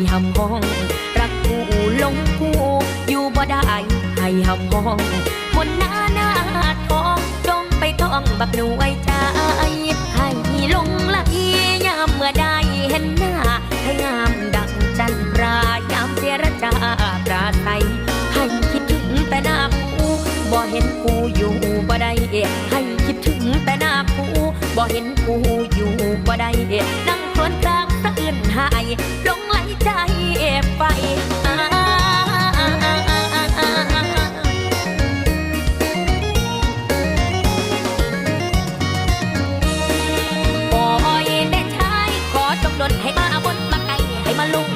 ห้หำห้อง รักกูลงกูอยู่บ่ได้ให้หำห้องบนหน้าหน้าทองจงไปท่องบักหน่วยใจให้ลงไหลยามเมื่อได้เห็นหน้า ให้งามดังจันทรายามเจรจาปราศัยให้คิดถึงแต่หน้ากูบ่เห็นกูอยู่บ่ได้ให้คิดถึงแต่หน้ากูบ่เห็นกูอยู่ ดให้มาเอาบนมาไกลให้มาลุก